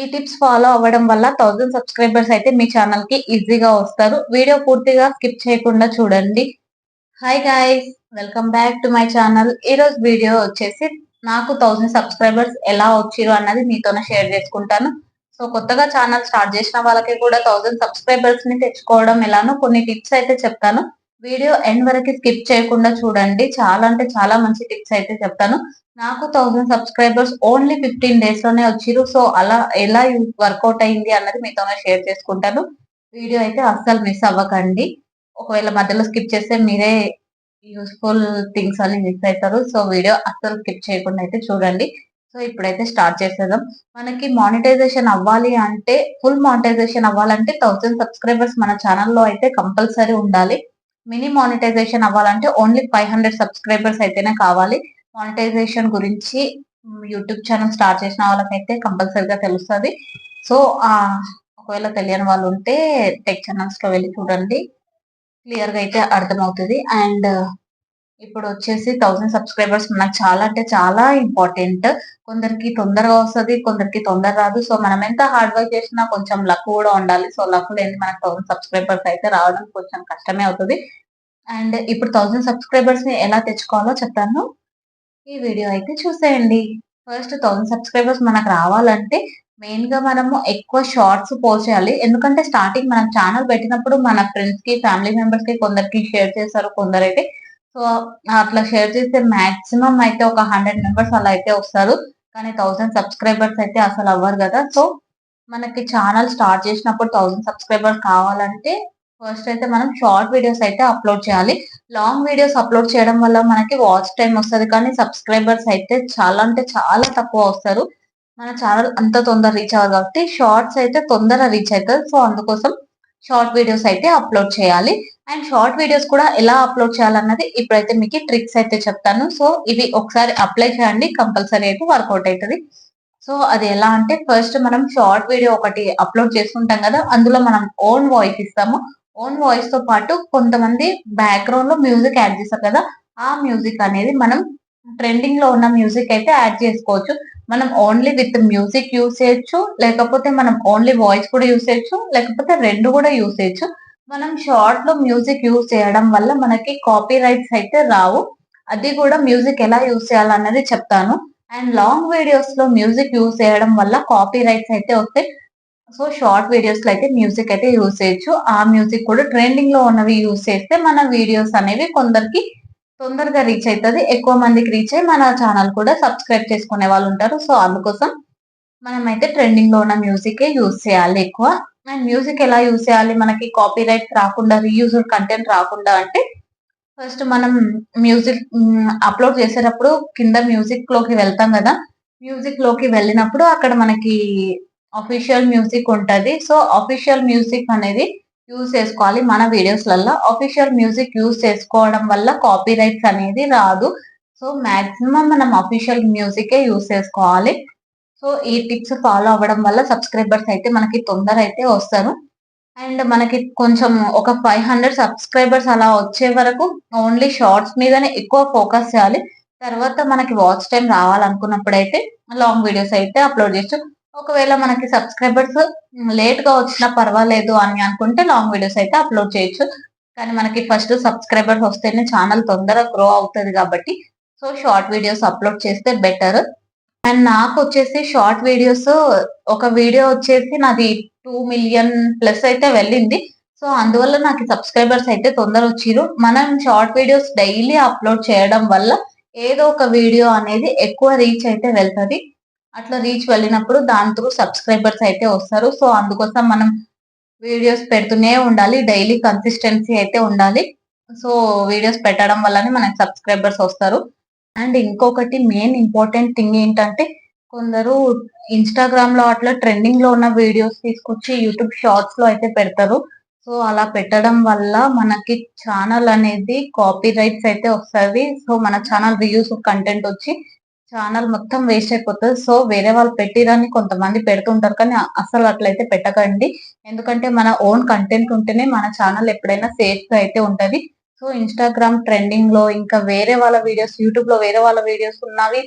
ఈ tips follow అవ్వడం వల్ల థౌసండ్ సబ్స్క్రైబర్స్ అయితే మీ ఛానల్కి ఈజీగా వస్తారు. వీడియో పూర్తిగా స్కిప్ చేయకుండా చూడండి. Hi guys welcome back to my channel ఈ రోజు వీడియో వచ్చేసి నాకు థౌసండ్ సబ్స్క్రైబర్స్ ఎలా వచ్చిరు అన్నది మీతోనే షేర్ చేసుకుంటాను. సో కొత్తగా ఛానల్ స్టార్ట్ చేసిన వాళ్ళకి కూడా థౌసండ్ సబ్స్క్రైబర్స్ని తెచ్చుకోవడం ఎలానో కొన్ని టిప్స్ అయితే చెప్తాను. వీడియో ఎండ్ వరకు స్కిప్ చేయకుండా చూడండి. చాలా అంటే చాలా మంచి టిప్స్ అయితే చెప్తాను. నాకు థౌసండ్ సబ్స్క్రైబర్స్ ఓన్లీ ఫిఫ్టీన్ డేస్లోనే వచ్చిరు సో అలా ఎలా వర్కౌట్ అయింది అన్నది మీతోనే షేర్ చేసుకుంటాను. వీడియో అయితే అస్సలు మిస్ అవ్వకండి. ఒకవేళ మధ్యలో స్కిప్ చేస్తే మీరే యూస్ఫుల్ థింగ్స్ అన్ని మిస్ అవుతారు సో వీడియో అస్సలు స్కిప్ చేయకుండా అయితే చూడండి. సో ఇప్పుడైతే స్టార్ట్ చేసేద్దాం. మనకి మానిటైజేషన్ అవ్వాలి అంటే ఫుల్ మానిటైజేషన్ అవ్వాలంటే థౌసండ్ సబ్స్క్రైబర్స్ మన ఛానల్లో అయితే కంపల్సరీ ఉండాలి. మినీ మానిటైజేషన్ అవ్వాలంటే ఓన్లీ ఫైవ్ హండ్రెడ్ సబ్స్క్రైబర్స్ అయితేనే కావాలి. మానిటైజేషన్ గురించి యూట్యూబ్ ఛానల్ స్టార్ట్ చేసిన వాళ్ళకైతే కంపల్సరీగా తెలుస్తుంది. సో ఒకవేళ తెలియని వాళ్ళు ఉంటే టెక్ ఛానల్స్లో వెళ్ళి చూడండి. క్లియర్గా అయితే అర్థమవుతుంది. అండ్ ఇప్పుడు వచ్చేసి థౌసండ్ సబ్స్క్రైబర్స్ మనకు చాలా అంటే చాలా ఇంపార్టెంట్ కొందరికి తొందరగా వస్తుంది కొందరికి తొందర రాదు. సో మనం ఎంత హార్డ్ వర్క్ చేసినా కొంచెం లక్ కూడా ఉండాలి. సో లక్ లేని మనకు థౌసండ్ సబ్స్క్రైబర్స్ అయితే రావడం కొంచెం కష్టమే అవుతుంది. అండ్ ఇప్పుడు థౌసండ్ సబ్స్క్రైబర్స్ని ఎలా తెచ్చుకోవాలో చెప్తాను. ఈ వీడియో అయితే చూసేయండి. ఫస్ట్ థౌసండ్ సబ్స్క్రైబర్స్ మనకు రావాలంటే మెయిన్గా మనము ఎక్కువ షార్ట్స్ పోస్ట్ చేయాలి. ఎందుకంటే స్టార్టింగ్ మనం ఛానల్ పెట్టినప్పుడు మన ఫ్రెండ్స్కి ఫ్యామిలీ మెంబర్స్కి కొందరికి షేర్ చేస్తారు కొందరైతే సో అట్లా షేర్ చేస్తే మాక్సిమం అయితే ఒక హండ్రెడ్ మెంబర్స్ అలా అయితే వస్తారు. కానీ థౌసండ్ సబ్స్క్రైబర్స్ అయితే అసలు అవ్వరు కదా. సో మనకి ఛానల్ స్టార్ట్ చేసినప్పుడు థౌసండ్ సబ్స్క్రైబర్స్ కావాలంటే ఫస్ట్ అయితే మనం షార్ట్ వీడియోస్ అయితే అప్లోడ్ చేయాలి. లాంగ్ వీడియోస్ అప్లోడ్ చేయడం వల్ల మనకి వాచ్ టైం వస్తుంది. కానీ సబ్స్క్రైబర్స్ అయితే చాలా అంటే చాలా తక్కువ వస్తారు. మన ఛానల్ అంత తొందర రీచ్ అవ్వదు కాబట్టి షార్ట్స్ అయితే తొందర రీచ్ అవుతుంది. సో అందుకోసం షార్ట్ వీడియోస్ అయితే అప్లోడ్ చేయాలి. అండ్ షార్ట్ వీడియోస్ కూడా ఎలా అప్లోడ్ చేయాలన్నది ఇప్పుడైతే మీకు ట్రిక్స్ అయితే చెప్తాను. సో ఇవి ఒకసారి అప్లై చేయండి. కంపల్సరీ అయితే వర్కౌట్ అవుతుంది. సో అది ఎలా అంటే ఫస్ట్ మనం షార్ట్ వీడియో ఒకటి అప్లోడ్ చేసుకుంటాం కదా అందులో మనం ఓన్ వాయిస్ ఇస్తాము. ఓన్ వాయిస్తో పాటు కొంతమంది బ్యాక్గ్రౌండ్లో మ్యూజిక్ యాడ్ చేస్తారు కదా ఆ మ్యూజిక్ అనేది మనం ట్రెండింగ్లో ఉన్న మ్యూజిక్ అయితే యాడ్ చేసుకోవచ్చు. మనం ఓన్లీ విత్ మ్యూజిక్ యూస్ చేయొచ్చు లేకపోతే మనం ఓన్లీ వాయిస్ కూడా యూస్ చేయొచ్చు లేకపోతే రెండు కూడా యూస్ చేయొచ్చు. మనం షార్ట్లో మ్యూజిక్ యూస్ చేయడం వల్ల మనకి కాపీ రైట్స్ అయితే రావు. అది కూడా మ్యూజిక్ ఎలా యూజ్ చేయాలన్నది చెప్తాను. అండ్ లాంగ్ వీడియోస్లో మ్యూజిక్ యూస్ చేయడం వల్ల కాపీ రైట్స్ అయితే వస్తాయి. సో షార్ట్ వీడియోస్లో అయితే మ్యూజిక్ అయితే యూస్ చేయొచ్చు. ఆ మ్యూజిక్ కూడా ట్రెండింగ్లో ఉన్నవి యూస్ చేస్తే మన వీడియోస్ అనేవి కొందరికి తొందరగా రీచ్ అవుతుంది ఎక్కువ మందికి రీచ్ అయ్యి మన ఛానల్ కూడా సబ్స్క్రైబ్ చేసుకునే వాళ్ళు ఉంటారు. సో అందుకోసం మనం అయితే ట్రెండింగ్లో ఉన్న మ్యూజికే యూజ్ చేయాలి ఎక్కువ. అండ్ మ్యూజిక్ ఎలా యూజ్ చేయాలి? మనకి కాపీ రైట్ రాకుండా రీయూజర్ కంటెంట్ రాకుండా అంటే ఫస్ట్ మనం మ్యూజిక్ అప్లోడ్ చేసేటప్పుడు కింద మ్యూజిక్లోకి వెళ్తాం కదా? మ్యూజిక్లోకి వెళ్ళినప్పుడు అక్కడ మనకి అఫీషియల్ మ్యూజిక్ ఉంటుంది. సో అఫీషియల్ మ్యూజిక్ అనేది యూజ్ చేసుకోవాలి మన వీడియోస్లలో అఫీషియల్ మ్యూజిక్ యూజ్ చేసుకోవడం వల్ల కాపీ రైట్స్ అనేది రాదు. సో మాక్సిమం మనం అఫీషియల్ మ్యూజికే యూజ్ చేసుకోవాలి. సో ఈ టిప్స్ ఫాలో అవ్వడం వల్ల సబ్స్క్రైబర్స్ అయితే మనకి తొందర అయితే వస్తారు. అండ్ మనకి కొంచెం ఒక ఫైవ్ హండ్రెడ్ సబ్స్క్రైబర్స్ అలా వచ్చే వరకు ఓన్లీ షార్ట్స్ మీదనే ఎక్కువ ఫోకస్ చేయాలి. తర్వాత మనకి వాచ్ టైం రావాలనుకున్నప్పుడు అయితే లాంగ్ వీడియోస్ అయితే అప్లోడ్ చేయొచ్చు. ఒకవేళ మనకి సబ్స్క్రైబర్స్ లేట్గా వచ్చినా పర్వాలేదు అని అనుకుంటే లాంగ్ వీడియోస్ అయితే అప్లోడ్ చేయొచ్చు. కానీ మనకి ఫస్ట్ సబ్స్క్రైబర్స్ వస్తేనే ఛానల్ తొందరగా గ్రో అవుతుంది కాబట్టి సో షార్ట్ వీడియోస్ అప్లోడ్ చేస్తే బెటర్ అండ్ నాకు వచ్చేసి షార్ట్ వీడియోస్ ఒక వీడియో వచ్చేసి నాది టూ మిలియన్ ప్లస్ అయితే వెళ్ళింది. సో అందువల్ల నాకు సబ్స్క్రైబర్స్ అయితే తొందర వచ్చిరు మనం షార్ట్ వీడియోస్ డైలీ అప్లోడ్ చేయడం వల్ల ఏదో ఒక వీడియో అనేది ఎక్కువ రీచ్ అయితే వెళ్తుంది. అట్లా రీచ్ వెళ్ళినప్పుడు దాని త్రూ సబ్స్క్రైబర్స్ అయితే వస్తారు. సో అందుకోసం మనం వీడియోస్ పెడుతూనే ఉండాలి. డైలీ కన్సిస్టెన్సీ అయితే ఉండాలి. సో వీడియోస్ పెట్టడం వల్లనే మనకి సబ్స్క్రైబర్స్ వస్తారు. అండ్ ఇంకొకటి మెయిన్ ఇంపార్టెంట్ థింగ్ ఏంటంటే కొందరు ఇన్స్టాగ్రామ్లో అట్లా ట్రెండింగ్లో ఉన్న వీడియోస్ తీసుకొచ్చి యూట్యూబ్ షార్ట్స్లో అయితే పెడతారు. సో అలా పెట్టడం వల్ల మనకి ఛానల్ అనేది కాపీ రైట్స్ అయితే వస్తుంది సో మన ఛానల్ రివ్యూస్ కంటెంట్ వచ్చి ఛానల్ మొత్తం వేస్ట్ అయిపోతుంది. సో వేరే వాళ్ళు పెట్టిరని కొంతమంది పెడుతుంటారు. కానీ అసలు అట్లయితే పెట్టకండి. ఎందుకంటే మన ఓన్ కంటెంట్ ఉంటేనే మన ఛానల్ ఎప్పుడైనా సేఫ్గా అయితే ఉంటది. సో ఇన్స్టాగ్రామ్ ట్రెండింగ్లో ఇంకా వేరే వాళ్ళ వీడియోస్ యూట్యూబ్లో వేరే వాళ్ళ వీడియోస్ ఉన్నవి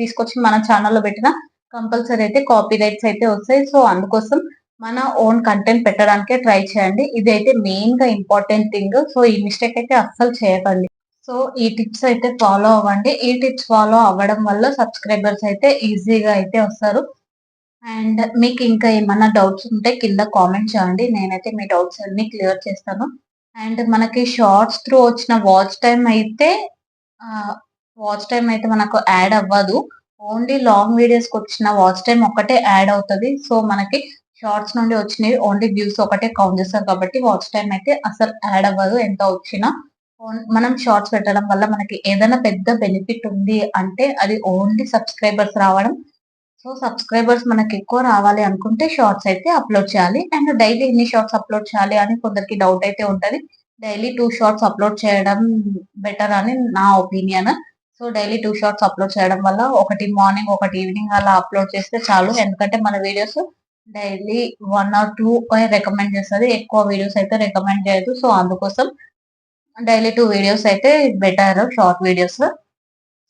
తీసుకొచ్చి మన ఛానల్లో పెట్టిన కంపల్సరీ అయితే కాపీ రైట్స్ అయితే వస్తాయి. సో అందుకోసం మన ఓన్ కంటెంట్ పెట్టడానికే ట్రై చేయండి. ఇది అయితే మెయిన్గా ఇంపార్టెంట్ థింగ్ సో ఈ మిస్టేక్ అయితే అస్సలు చేయకండి. సో ఈ టిప్స్ అయితే ఫాలో అవ్వండి. ఈ టిప్స్ ఫాలో అవ్వడం వల్ల సబ్స్క్రైబర్స్ అయితే ఈజీగా అయితే వస్తారు. అండ్ మీకు ఇంకా ఏమన్నా డౌట్స్ ఉంటే కింద కామెంట్ చేయండి. నేనైతే మీ డౌట్స్ అన్ని క్లియర్ చేస్తాను. అండ్ మనకి షార్ట్స్ త్రూ వచ్చిన వాచ్ టైం అయితే వాచ్ టైం అయితే మనకు యాడ్ అవ్వదు. ఓన్లీ లాంగ్ వీడియోస్కి వచ్చిన వాచ్ టైం ఒకటే యాడ్ అవుతుంది. సో మనకి షార్ట్స్ నుండి వచ్చినవి ఓన్లీ వ్యూస్ ఒకటే కౌంట్ చేస్తారు కాబట్టి వాచ్ టైం అయితే అసలు యాడ్ అవ్వదు ఎంత వచ్చినా. ఓన్- మనం షార్ట్స్ పెట్టడం వల్ల మనకి ఏదైనా పెద్ద బెనిఫిట్ ఉంది అంటే అది ఓన్లీ సబ్స్క్రైబర్స్ రావడం సో సబ్స్క్రైబర్స్ మనకి ఎక్కువ రావాలి అనుకుంటే షార్ట్స్ అయితే అప్లోడ్ చేయాలి. అండ్ డైలీ ఎన్ని షార్ట్స్ అప్లోడ్ చేయాలి అని కొందరికి డౌట్ అయితే ఉంటుంది. డైలీ టూ షార్ట్స్ అప్లోడ్ చేయడం బెటర్ అని నా opinion so daily two shorts upload చేయడం వల్ల ఒకటి మార్నింగ్ ఒకటి ఈవినింగ్ అలా అప్లోడ్ చేస్తే చాలు. ఎందుకంటే మన videos daily one or two recommend చేస్తుంది. ఎక్కువ వీడియోస్ అయితే రికమెండ్ చేయదు. సో అందుకోసం డైలీ టూ వీడియోస్ అయితే బెటర్ షార్ట్ వీడియోస్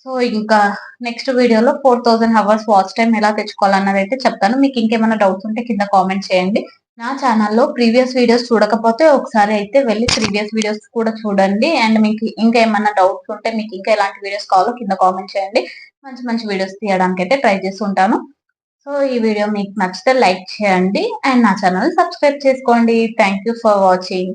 సో ఇంకా నెక్స్ట్ వీడియోలో four thousand hours watch time ఎలా తెచ్చుకోవాలన్నది అయితే చెప్తాను. మీకు ఇంకేమైనా డౌట్స్ ఉంటే కింద కామెంట్ చేయండి. నా ఛానల్లో ప్రీవియస్ వీడియోస్ చూడకపోతే ఒకసారి అయితే వెళ్ళి ప్రీవియస్ వీడియోస్ కూడా చూడండి. అండ్ మీకు ఇంకా ఏమైనా డౌట్స్ ఉంటే మీకు ఇంకా ఎలాంటి వీడియోస్ కావాలో కింద కామెంట్ చేయండి. మంచి మంచి వీడియోస్ తీయడానికి అయితే ట్రై చేస్తుంటాను సో ఈ వీడియో మీకు నచ్చితే లైక్ చేయండి. అండ్ నా ఛానల్ సబ్స్క్రైబ్ చేసుకోండి. Thank you for watching